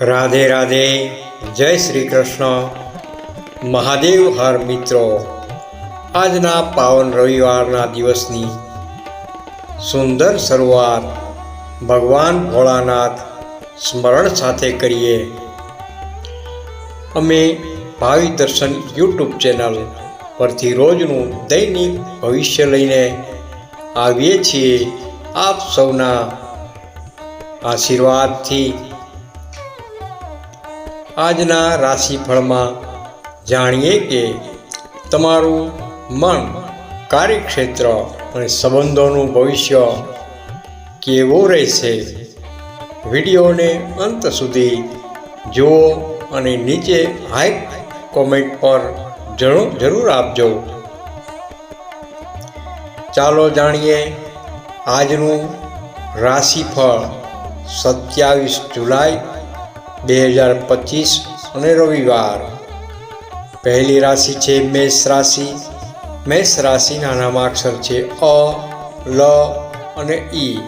રાધે રાધે, જય શ્રી કૃષ્ણ. મહાદેવ હર મિત્રો, આજના પાવન રવિવારના દિવસની સુંદર શરૂઆત ભગવાન ભોળાનાથ સ્મરણ સાથે કરીએ. અમે ભાવિ દર્શન યુટ્યુબ ચેનલ પરથી રોજનું દૈનિક ભવિષ્ય લઈને આવીએ છીએ. આપ સૌના આશીર્વાદથી આજના રાશિફળમાં જાણીએ કે તમારું મન કાર્યક્ષેત્ર અને સંબંધોનું ભવિષ્ય કેવું રહેશે? વિડીયોને અંત સુધી જુઓ અને નીચે હાઈ કોમેન્ટ પર જરૂર જરૂર આપજો. ચાલો જાણીએ આજનું રાશિફળ, સત્યાવીસ જુલાઈ બે હજાર પચીસ અને રવિવાર. પહેલી રાશિ છે મેષ રાશિ. મેષ રાશિના નામાક્ષર છે અ, લ અને ઈ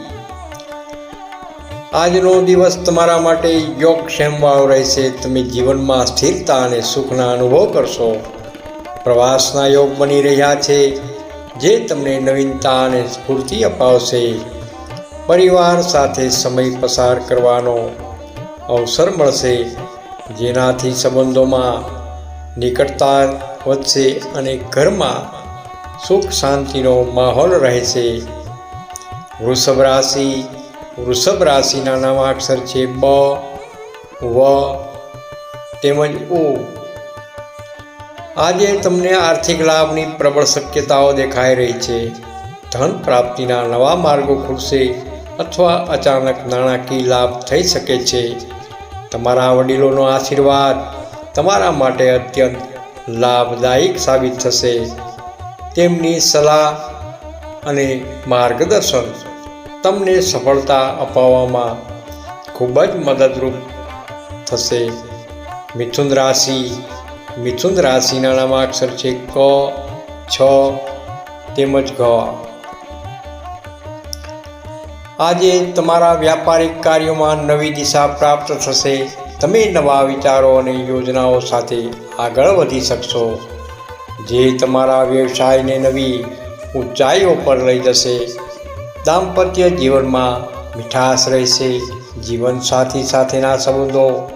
આજનો દિવસ તમારા માટે યોગક્ષેમવાળો રહેશે. તમે જીવનમાં સ્થિરતા અને સુખના અનુભવ કરશો. પ્રવાસના યોગ બની રહ્યા છે, જે તમને નવીનતા અને સ્ફૂર્તિ અપાવશે. પરિવાર સાથે સમય પસાર કરવાનો અવસર મળશે. જેનાથી સંબંધોમાં નિકટતા વધશે અને ઘરમાં સુખ શાંતિનો માહોલ રહેશે. વૃષભ રાશિ, વૃષભ રાશિના નવા અક્ષર છે બ, વ, તેમજ ઓ આજે તમને આર્થિક લાભની પ્રબળ શક્યતાઓ દેખાઈ રહી છે. ધન પ્રાપ્તિના નવા માર્ગો ખુલશે અથવા અચાનક નાણાકીય લાભ થઈ શકે છે. તમારા વડીલોનો આશીર્વાદ તમારા માટે અત્યંત લાભદાયક સાબિત થશે. તેમની સલાહ અને માર્ગદર્શન તમને સફળતા અપાવવામાં ખૂબ જ મદદરૂપ થશે. મિથુન રાશિ, મિથુન રાશિના નામાક્ષર છે ક, છ, તેમજ ઘ. આજે તમારા વ્યાપારિક કાર્યોમાં નવી દિશા પ્રાપ્ત થશે. તમે નવા વિચારો અને યોજનાઓ સાથે આગળ વધી શકશો. જે તમારા વ્યવસાયને નવી ઊંચાઈઓ પર લઈ જશે. દાંપત્ય જીવનમાં મીઠાશ રહેશે. જીવનસાથી સાથેના સંબંધો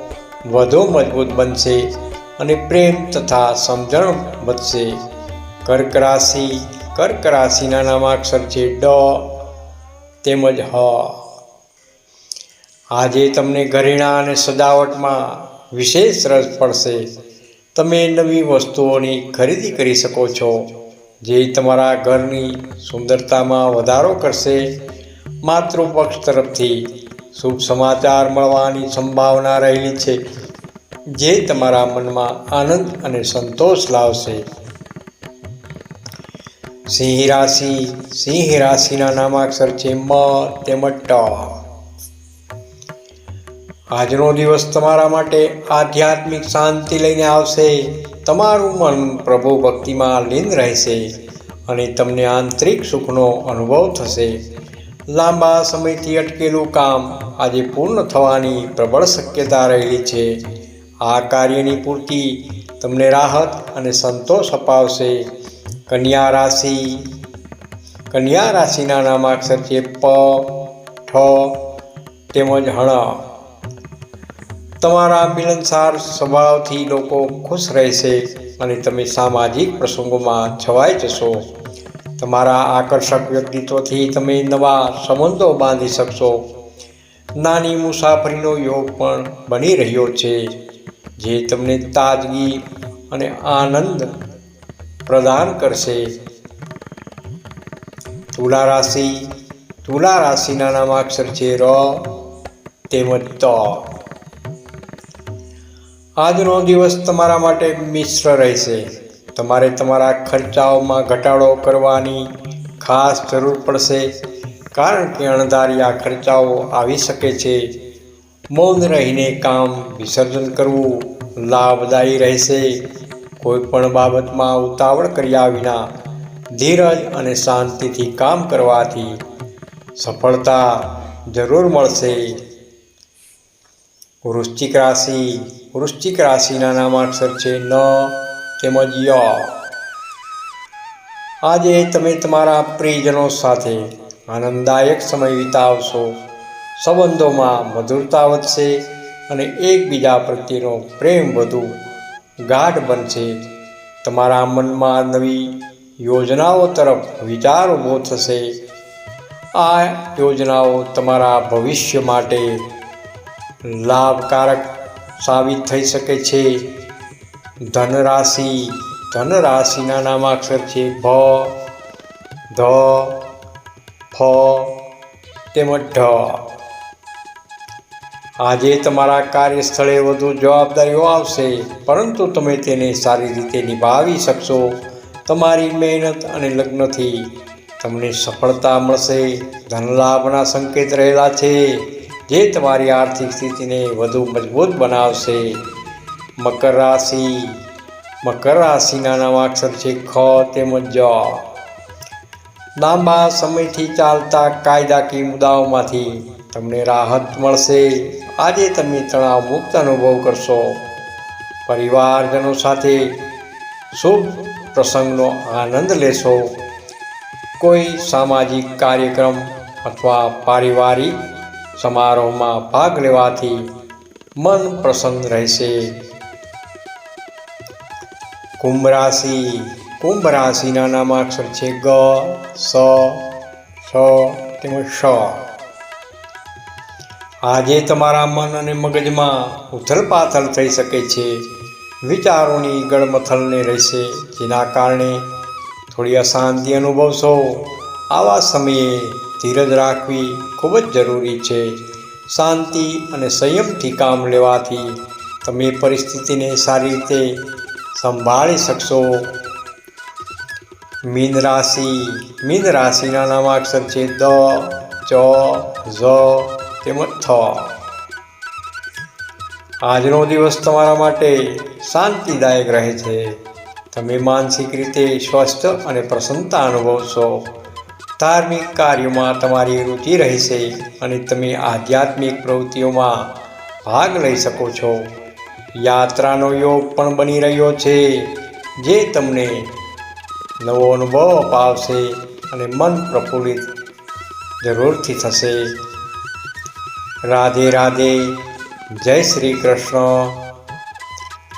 વધુ મજબૂત બનશે અને પ્રેમ તથા સમજણ વધશે. કર્ક રાશિ, કર્ક રાશિના નામાક્ષર છે ડ તેમજ હ. આજે તમને ઘરેણાં અને સજાવટમાં વિશેષ રસ પડશે. તમે નવી વસ્તુઓની ખરીદી કરી શકો છો, જે તમારા ઘરની સુંદરતામાં વધારો કરશે. માતૃપક્ષ તરફથી શુભ સમાચાર મળવાની સંભાવના રહેલી છે, જે તમારા મનમાં આનંદ અને સંતોષ લાવશે. સિંહ રાશિ, સિંહ રાશિના નામાક્ષર છે મ તેમજ ટ. આજનો દિવસ તમારા માટે આધ્યાત્મિક શાંતિ લઈને આવશે. તમારું મન પ્રભુ ભક્તિમાં લીન રહેશે અને તમને આંતરિક સુખનો અનુભવ થશે. લાંબા સમયથી અટકેલું કામ આજે પૂર્ણ થવાની પ્રબળ શક્યતા રહેલી છે. આ કાર્યની પૂર્તિ તમને રાહત અને સંતોષ અપાવશે. કન્યા રાશિ. કન્યા રાશિના નામાક્ષર છે પ, ઠ તેમજ હણ. તમારા મિલનસાર સ્વભાવથી લોકો ખુશ રહેશે અને તમે સામાજિક પ્રસંગોમાં છવાઈ જશો. તમારા આકર્ષક વ્યક્તિત્વથી તમે નવા સંબંધો બાંધી શકશો. નાની મુસાફરીનો યોગ પણ બની રહ્યો છે, જે તમને તાજગી અને આનંદ પ્રદાન કરશે. તુલા રાશિ, તુલા રાશિના નામાક્ષર છે ર તેમજ ત આજનો દિવસ તમારા માટે મિશ્ર રહેશે. તમારે તમારા ખર્ચાઓમાં ઘટાડો કરવાની ખાસ જરૂર પડશે, કારણ કે અણધાર્યા ખર્ચાઓ આવી શકે છે. મૌન રહીને કામ વિસર્જન કરવું લાભદાયી રહેશે. કોઈ પણ બાબતમાં ઉતાવળ કર્યા વિના ધીરજ અને શાંતિથી કામ કરવાથી સફળતા જરૂર મળશે. વૃશ્ચિક રાશિ, વૃશ્ચિક રાશિના નામાક્ષર છે ન તેમજ ય. આજે તમે તમારા પ્રિયજનો સાથે આનંદદાયક સમય વિતાવશો. સંબંધોમાં મધુરતા વધશે અને એકબીજા પ્રત્યેનો પ્રેમ વધુ ગાઢ બનશે. તમારા મનમાં નવી યોજનાઓ તરફ વિચાર ઊભો થશે. આ યોજનાઓ તમારા ભવિષ્ય માટે લાભકારક સાબિત થઈ શકે છે. ધનરાશિ, ધનરાશિના નામાક્ષર છે ભ, ધ, ફ, તેમજ ઢ. આજે તમારા કાર્યસ્થળે વધુ જવાબદારીઓ આવશે, પરંતુ તમે તેને સારી રીતે નિભાવી શકશો. તમારી મહેનત અને લગ્નથી તમને સફળતા મળશે. ધનલાભના સંકેત રહેલા છે, જે તમારી આર્થિક સ્થિતિને વધુ મજબૂત બનાવશે. મકર રાશિ, મકર રાશિના નામાક્ષર છે ખ તેમજ જ. લાંબા સમયથી ચાલતા કાયદાકીય મુદ્દાઓમાંથી તમને રાહત મળશે. આજે તમે તણાવ મુક્ત અનુભવ કરશો. પરિવારજનો સાથે શુભ પ્રસંગનો આનંદ લેશો. કોઈ સામાજિક કાર્યક્રમ અથવા પારિવારિક સમારોહમાં ભાગ લેવાથી મન પ્રસન્ન રહેશે. કુંભ રાશિ, કુંભ રાશિના નામાક્ષર છે ગ, સ સ તેમજ શ આજે તમારા મન અને મગજમાં ઉથલપાથલ થઈ શકે છે. વિચારોની ગળમથલને રહેશે. જેના કારણે થોડી અશાંતિ અનુભવશો. આવા સમયે ધીરજ રાખવી ખૂબ જ જરૂરી છે. શાંતિ અને સંયમથી કામ લેવાથી તમે પરિસ્થિતિને સારી રીતે સંભાળી શકશો. મીન રાશિ. મીન રાશિના નામાક્ષર છે દ, ચ, ઝ તેમજ થવા આજનો દિવસ તમારા માટે શાંતિદાયક રહે છે. તમે માનસિક રીતે સ્વસ્થ અને પ્રસન્નતા અનુભવશો. ધાર્મિક કાર્યોમાં તમારી રુચિ રહેશે અને તમે આધ્યાત્મિક પ્રવૃત્તિઓમાં ભાગ લઈ શકો છો. યાત્રાનો યોગ પણ બની રહ્યો છે, જે તમને નવો અનુભવ અપાવશે અને મન પ્રફુલ્લિત જરૂરથી થશે. રાધે રાધે, જય શ્રી કૃષ્ણ.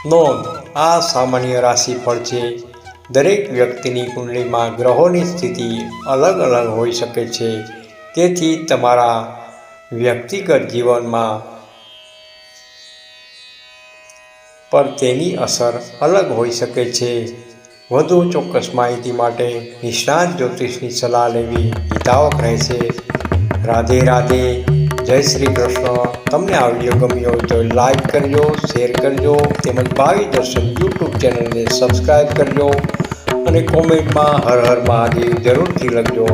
નોંધ, આ સામાન્ય રાશિફળ છે. દરેક વ્યક્તિની કુંડલીમાં ગ્રહોની સ્થિતિ અલગ અલગ હોઈ શકે છે. તેથી તમારા વ્યક્તિગત જીવનમાં પર તેની અસર અલગ હોઈ શકે છે. વધુ ચોક્કસ માહિતી માટે નિષ્ણાત જ્યોતિષની સલાહ લેવી હિતાવક રહેશે. રાધે રાધે. જય શ્રી કૃષ્ણ. તમને આ વીડિયો ગમ્યો હોય તો લાઈક કરજો શેર કરજો, તેમજ ભાવિ દર્શન યુટ્યુબ ચેનલને સબસ્ક્રાઈબ કરજો અને કોમેન્ટમાં હર હર મહાદેવ જરૂરથી લખજો.